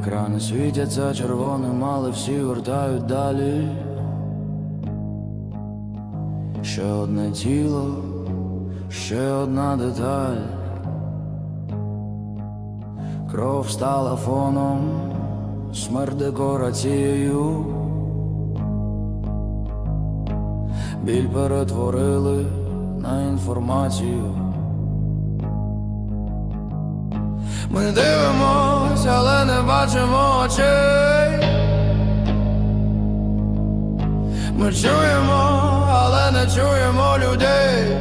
Екрани світяться червоним, але всі вертають далі. Ще одне тіло, ще одна деталь. Кров стала фоном, смерть декорацією. Біль перетворили на інформацію. Ми не бачимо очей. Ми чуємо, але не чуємо людей.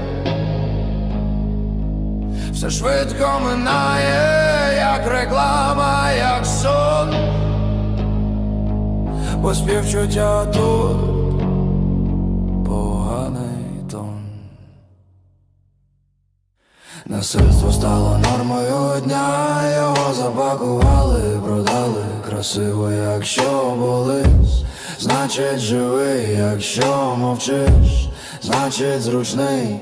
Все швидко минає, як реклама, як сон. Бо співчуття тут поганий тон. Насильство стало нормою дня, його запакували, продали красиво, якщо болись, значить живий, якщо мовчиш, значить зручний.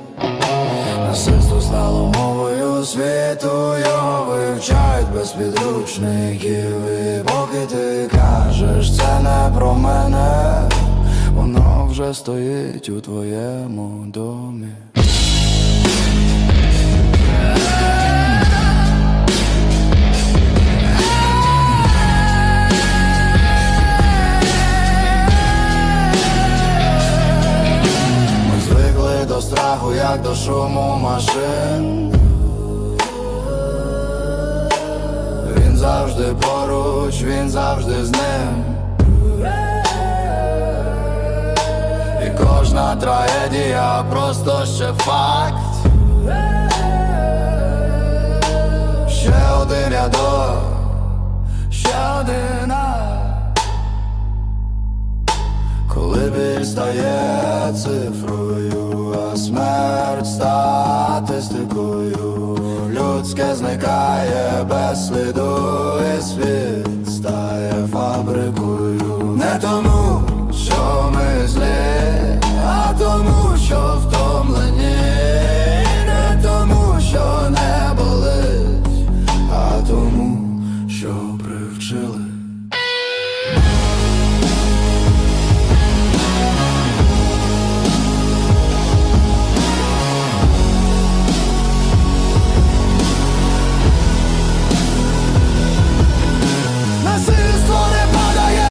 Насильство стало мовою світу, його вивчають без підручників І поки ти кажеш, це не про мене, воно вже стоїть у твоєму домі. Як до шуму машин. Він завжди поруч, він завжди з ним. І кожна трагедія просто ще факт. Ще один рядок, ще один. Коли біль стає цифрою, смерть статистикою, людське зникає без сліду і світ стає фабрикою. Не тому, що ми злі, а тому, що втомлені, не тому, що не болить, а тому, що привчили.